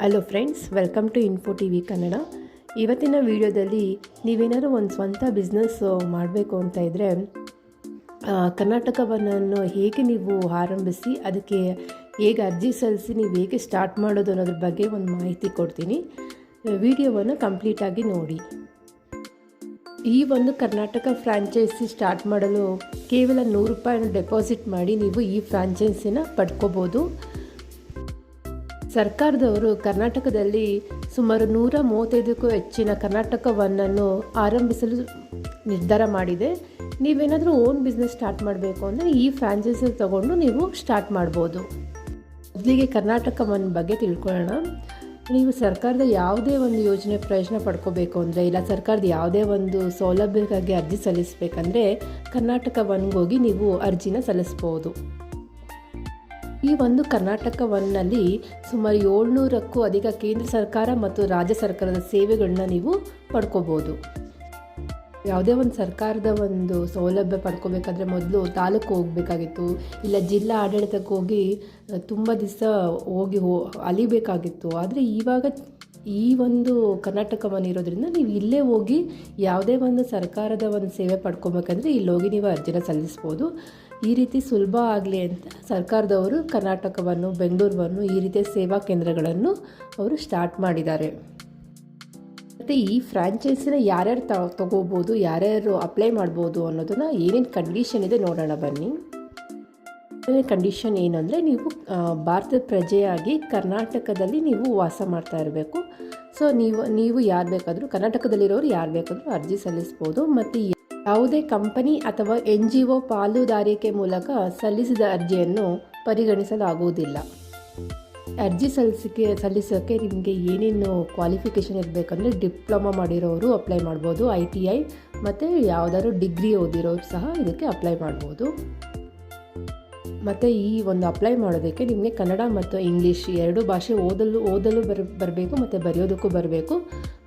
Hello friends welcome to info T V Kannada ಇವತ್ತಿನ ವಿಡಿಯೋದಲ್ಲಿ ನೀವೇನಾದರೂ ಒಂದು ಸ್ವಂತ ಬಿಸ್ನೆಸ್ ಮಾಡಬೇಕು ಅಂತ ಇದ್ದರೆ ಕರ್ನಾಟಕವನ್ನು ಹೇಗೆ ನೀವು ಆರಂಭಿಸಿ, ಅದಕ್ಕೆ ಹೇಗೆ ಅರ್ಜಿ ಸಲ್ಲಿಸಿ, ನೀವು ಹೇಗೆ ಸ್ಟಾರ್ಟ್ ಮಾಡೋದು ಅನ್ನೋದ್ರ ಬಗ್ಗೆ ಒಂದು ಮಾಹಿತಿ ಕೊಡ್ತೀನಿ. ವಿಡಿಯೋವನ್ನು ಕಂಪ್ಲೀಟಾಗಿ ನೋಡಿ. ಈ ಒಂದು ಕರ್ನಾಟಕ ಫ್ರಾಂಚೈಸಿ ಸ್ಟಾರ್ಟ್ ಮಾಡಲು ಕೇವಲ ನೂರು ರೂಪಾಯಿನ ಡೆಪಾಸಿಟ್ ಮಾಡಿ ನೀವು ಈ ಫ್ರಾಂಚೈಸಿನ ಪಡ್ಕೋಬೋದು. ಸರ್ಕಾರದವರು ಕರ್ನಾಟಕದಲ್ಲಿ ಸುಮಾರು ನೂರ ಮೂವತ್ತೈದಕ್ಕೂ ಹೆಚ್ಚಿನ ಕರ್ನಾಟಕ ಒನ್ನನ್ನು ಆರಂಭಿಸಲು ನಿರ್ಧಾರ ಮಾಡಿದೆ. ನೀವೇನಾದರೂ ಓನ್ ಬಿಸ್ನೆಸ್ ಸ್ಟಾರ್ಟ್ ಮಾಡಬೇಕು ಅಂದರೆ ಈ ಫ್ರಾಂಚೈಸಿ ತಗೊಂಡು ನೀವು ಸ್ಟಾರ್ಟ್ ಮಾಡ್ಬೋದು. ಮೊದಲಿಗೆ ಕರ್ನಾಟಕ ಒನ್ ಬಗ್ಗೆ ತಿಳ್ಕೊಳ್ಳೋಣ. ನೀವು ಸರ್ಕಾರದ ಯಾವುದೇ ಒಂದು ಯೋಜನೆ ಪ್ರಯೋಜನ ಪಡ್ಕೋಬೇಕು ಅಂದರೆ, ಇಲ್ಲ ಸರ್ಕಾರದ ಯಾವುದೇ ಒಂದು ಸೌಲಭ್ಯಕ್ಕಾಗಿ ಅರ್ಜಿ ಸಲ್ಲಿಸಬೇಕಂದ್ರೆ ಕರ್ನಾಟಕ ಹೋಗಿ ನೀವು ಅರ್ಜಿನ ಸಲ್ಲಿಸ್ಬೋದು. ಈ ಒಂದು ಕರ್ನಾಟಕ ಒನ್ನಲ್ಲಿ ಸುಮಾರು ಏಳ್ನೂರಕ್ಕೂ ಅಧಿಕ ಕೇಂದ್ರ ಸರ್ಕಾರ ಮತ್ತು ರಾಜ್ಯ ಸರ್ಕಾರದ ಸೇವೆಗಳನ್ನ ನೀವು ಪಡ್ಕೋಬೋದು. ಯಾವುದೇ ಒಂದು ಸರ್ಕಾರದ ಒಂದು ಸೌಲಭ್ಯ ಪಡ್ಕೋಬೇಕಾದ್ರೆ ಮೊದಲು ತಾಲೂಕು ಹೋಗಬೇಕಾಗಿತ್ತು, ಇಲ್ಲ ಜಿಲ್ಲಾ ಆಡಳಿತಕ್ಕೆ ಹೋಗಿ ತುಂಬ ದಿವಸ ಹೋಗಿ ಹೋ, ಅಲಿಬೇಕಾಗಿತ್ತು. ಆದರೆ ಇವಾಗ ಈ ಒಂದು ಕರ್ನಾಟಕವನ್ನು ಇರೋದ್ರಿಂದ ನೀವು ಇಲ್ಲೇ ಹೋಗಿ ಯಾವುದೇ ಒಂದು ಸರ್ಕಾರದ ಒಂದು ಸೇವೆ ಪಡ್ಕೋಬೇಕಂದ್ರೆ ಇಲ್ಲಿ ಹೋಗಿ ನೀವು ಅರ್ಜಿನ ಸಲ್ಲಿಸ್ಬೋದು. ಈ ರೀತಿ ಸುಲಭ ಆಗಲಿ ಅಂತ ಸರ್ಕಾರದವರು, ಕರ್ನಾಟಕವನ್ನು, ಬೆಂಗಳೂರನ್ನು ಈ ರೀತಿಯ ಸೇವಾ ಕೇಂದ್ರಗಳನ್ನು ಅವರು ಸ್ಟಾರ್ಟ್ ಮಾಡಿದ್ದಾರೆ. ಮತ್ತು ಈ ಫ್ರಾಂಚೈಸಿನ ಯಾರ್ಯಾರು ತ, ತೊಗೋಬೋದು, ಯಾರ್ಯಾರು ಅಪ್ಲೈ ಮಾಡ್ಬೋದು ಅನ್ನೋದನ್ನು ಏನೇನು ಕಂಡೀಷನ್ ಇದೆ ನೋಡೋಣ ಬನ್ನಿ. ಕಂಡೀಷನ್ ಏನು ನೀವು ಭಾರತದ ಪ್ರಜೆಯಾಗಿ ಕರ್ನಾಟಕದಲ್ಲಿ ನೀವು ವಾಸ ಮಾಡ್ತಾ ಇರಬೇಕು. ಸೊ ನೀವು ನೀವು ಯಾರು ಬೇಕಾದರೂ, ಕರ್ನಾಟಕದಲ್ಲಿರೋರು ಯಾರು ಬೇಕಾದರೂ ಅರ್ಜಿ ಸಲ್ಲಿಸ್ಬೋದು, ಮತ್ತು ಯಾವುದೇ ಕಂಪನಿ ಅಥವಾ ಎನ್ ಜಿ ಒ ಪಾಲುದಾರಿಕೆ ಮೂಲಕ ಸಲ್ಲಿಸಿದ ಅರ್ಜಿಯನ್ನು ಪರಿಗಣಿಸಲಾಗುವುದಿಲ್ಲ. ಅರ್ಜಿ ಸಲ್ಲಿಸಿಕೆ ಸಲ್ಲಿಸೋಕ್ಕೆ ನಿಮಗೆ ಏನೇನು ಕ್ವಾಲಿಫಿಕೇಷನ್ ಇರಬೇಕಂದ್ರೆ ಡಿಪ್ಲೊಮಾ ಮಾಡಿರೋರು ಅಪ್ಲೈ ಮಾಡ್ಬೋದು, ಐ ಟಿ ಐ ಮತ್ತು ಯಾವುದಾದ್ರು ಡಿಗ್ರಿ ಓದಿರೋರು ಸಹ ಇದಕ್ಕೆ ಅಪ್ಲೈ ಮಾಡ್ಬೋದು. ಮತ್ತು ಈ ಒಂದು ಅಪ್ಲೈ ಮಾಡೋದಕ್ಕೆ ನಿಮಗೆ ಕನ್ನಡ ಮತ್ತು ಇಂಗ್ಲೀಷ್ ಎರಡು ಭಾಷೆ ಓದಲು ಓದಲು ಬರ್, ಬರಬೇಕು ಮತ್ತು ಬರೆಯೋದಕ್ಕೂ ಬರಬೇಕು.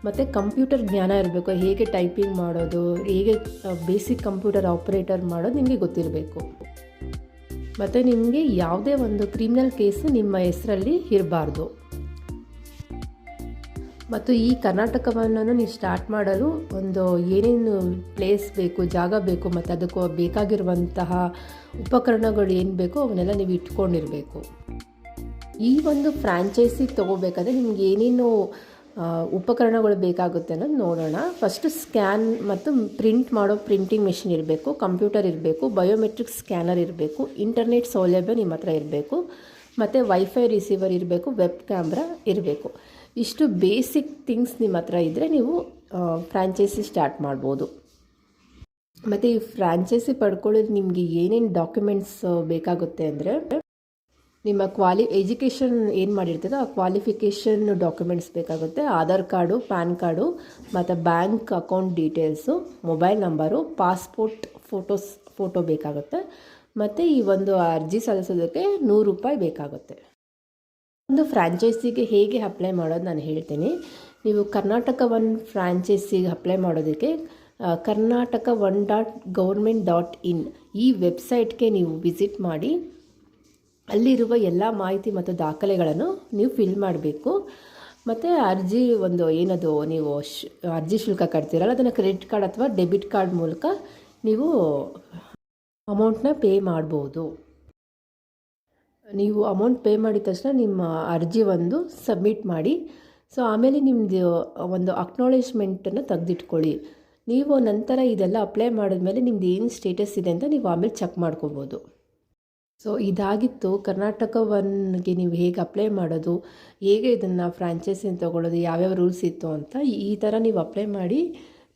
ಮತ್ತು ಕಂಪ್ಯೂಟರ್ ಜ್ಞಾನ ಇರಬೇಕು. ಹೇಗೆ ಟೈಪಿಂಗ್ ಮಾಡೋದು, ಹೇಗೆ ಬೇಸಿಕ್ ಕಂಪ್ಯೂಟರ್ ಆಪ್ರೇಟರ್ ಮಾಡೋದು ನಿಮಗೆ ಗೊತ್ತಿರಬೇಕು. ಮತ್ತು ನಿಮಗೆ ಯಾವುದೇ ಒಂದು ಕ್ರಿಮಿನಲ್ ಕೇಸ್ ನಿಮ್ಮ ಹೆಸರಲ್ಲಿ ಇರಬಾರ್ದು. ಮತ್ತು ಈ ಕರ್ನಾಟಕವನ್ನು ನೀವು ಸ್ಟಾರ್ಟ್ ಮಾಡಲು ಒಂದು ಏನೇನು ಪ್ಲೇಸ್ ಬೇಕು, ಜಾಗ ಬೇಕು ಮತ್ತು ಅದಕ್ಕೂ ಬೇಕಾಗಿರುವಂತಹ ಉಪಕರಣಗಳು ಏನು ಬೇಕೋ ಅವನ್ನೆಲ್ಲ ನೀವು ಇಟ್ಕೊಂಡಿರಬೇಕು. ಈ ಒಂದು ಫ್ರ್ಯಾಂಚೈಸಿ ತೊಗೋಬೇಕಾದ್ರೆ ನಿಮ್ಗೆ ಏನೇನು ಉಪಕರಣಗಳು ಬೇಕಾಗುತ್ತೆ ಅನ್ನೋದು ನೋಡೋಣ. ಫಸ್ಟು ಸ್ಕ್ಯಾನ್ ಮತ್ತು ಪ್ರಿಂಟ್ ಮಾಡೋ ಪ್ರಿಂಟಿಂಗ್ ಮೆಷಿನ್ ಇರಬೇಕು ಕಂಪ್ಯೂಟರ್ ಇರಬೇಕು ಬಯೋಮೆಟ್ರಿಕ್ ಸ್ಕ್ಯಾನರ್ ಇರಬೇಕು ಇಂಟರ್ನೆಟ್ ಸೌಲಭ್ಯ ನಿಮ್ಮ ಹತ್ರ ಇರಬೇಕು. ಮತ್ತು ವೈಫೈ ರಿಸೀವರ್ ಇರಬೇಕು ವೆಬ್ ಕ್ಯಾಮ್ರಾ ಇರಬೇಕು. ಇಷ್ಟು ಬೇಸಿಕ್ ಥಿಂಗ್ಸ್ ನಿಮ್ಮ ಹತ್ರ ಇದ್ದರೆ ನೀವು ಫ್ರಾಂಚೈಸಿ ಸ್ಟಾರ್ಟ್ ಮಾಡ್ಬೋದು. ಮತ್ತು ಈ ಫ್ರಾಂಚೈಸಿ ಪಡ್ಕೊಳ್ಳೋದು ನಿಮಗೆ ಏನೇನು ಡಾಕ್ಯುಮೆಂಟ್ಸ್ ಬೇಕಾಗುತ್ತೆ ಅಂದರೆ, ನಿಮ್ಮ ಕ್ವಾಲಿ ಎಜುಕೇಷನ್ ಏನು ಮಾಡಿರ್ತೀರೋ ಆ ಕ್ವಾಲಿಫಿಕೇಷನ್ ಡಾಕ್ಯುಮೆಂಟ್ಸ್ ಬೇಕಾಗುತ್ತೆ. ಆಧಾರ್ ಕಾರ್ಡು ಪ್ಯಾನ್ ಕಾರ್ಡು ಮತ್ತು bank account details mobile number passport photos photo ಬೇಕಾಗುತ್ತೆ. ಮತ್ತು ಈ ಒಂದು ಅರ್ಜಿ ಸಲ್ಲಿಸೋದಕ್ಕೆ ನೂರು ರೂಪಾಯಿ ಬೇಕಾಗುತ್ತೆ. ಒಂದು ಫ್ರಾಂಚೈಸಿಗೆ ಹೇಗೆ ಅಪ್ಲೈ ಮಾಡೋದು ನಾನು ಹೇಳ್ತೀನಿ. ನೀವು ಕರ್ನಾಟಕ ಒನ್ ಫ್ರಾಂಚೈಸಿಗೆ ಅಪ್ಲೈ ಮಾಡೋದಕ್ಕೆ Karnataka one dot government dot in ಈ ವೆಬ್ಸೈಟ್ಗೆ ನೀವು ವಿಸಿಟ್ ಮಾಡಿ, ಅಲ್ಲಿರುವ ಎಲ್ಲ ಮಾಹಿತಿ ಮತ್ತು ದಾಖಲೆಗಳನ್ನು ನೀವು ಫಿಲ್ ಮಾಡಬೇಕು. ಮತ್ತು ಅರ್ಜಿ ಒಂದು ಏನದು, ನೀವು ಶ್, ಅರ್ಜಿ ಶುಲ್ಕ ಕಟ್ತೀರಲ್ಲ, ಅದನ್ನು ಕ್ರೆಡಿಟ್ ಕಾರ್ಡ್ ಅಥವಾ ಡೆಬಿಟ್ ಕಾರ್ಡ್ ಮೂಲಕ ನೀವು ಅಮೌಂಟನ್ನ ಪೇ ಮಾಡ್ಬೋದು. ನೀವು ಅಮೌಂಟ್ ಪೇ ಮಾಡಿದ ತಕ್ಷಣ ನಿಮ್ಮ ಅರ್ಜಿ ಒಂದು ಸಬ್ಮಿಟ್ ಮಾಡಿ. ಸೊ, ಆಮೇಲೆ ನಿಮ್ಮದು ಒಂದು ಅಕ್ನಾಲೇಜ್ಮೆಂಟನ್ನು ತೆಗೆದಿಟ್ಕೊಳ್ಳಿ. ನೀವು ನಂತರ ಇದೆಲ್ಲ ಅಪ್ಲೈ ಮಾಡಿದ್ಮೇಲೆ ನಿಮ್ದು ಏನು ಸ್ಟೇಟಸ್ ಇದೆ ಅಂತ ನೀವು ಆಮೇಲೆ ಚೆಕ್ ಮಾಡ್ಕೋಬೋದು. ಸೊ, ಇದಾಗಿತ್ತು. ಕರ್ನಾಟಕ ಒನ್ಗೆ ನೀವು ಹೇಗೆ ಅಪ್ಲೈ ಮಾಡೋದು, ಹೇಗೆ ಇದನ್ನು ಫ್ರಾಂಚೈಸಿನ ತೊಗೊಳ್ಳೋದು ಯಾವ್ಯಾವ ರೂಲ್ಸ್ ಇತ್ತು ಅಂತ ಈ ಥರ ನೀವು ಅಪ್ಲೈ ಮಾಡಿ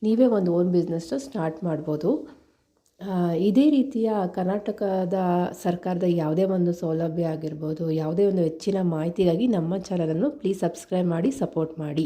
ನೀವೇ ಒಂದು ಓನ್ ಬಿಸ್ನೆಸ್ನ ಸ್ಟಾರ್ಟ್ ಮಾಡ್ಬೋದು. ಇದೇ ರೀತಿಯ ಕರ್ನಾಟಕದ ಸರ್ಕಾರದ ಯಾವುದೇ ಒಂದು ಸೌಲಭ್ಯ ಆಗಿರ್ಬೋದು, ಯಾವುದೇ ಒಂದು ಹೆಚ್ಚಿನ ಮಾಹಿತಿಗಾಗಿ ನಮ್ಮ ಚಾನಲನ್ನು ಪ್ಲೀಸ್ ಸಬ್ಸ್ಕ್ರೈಬ್ ಮಾಡಿ ಸಪೋರ್ಟ್ ಮಾಡಿ.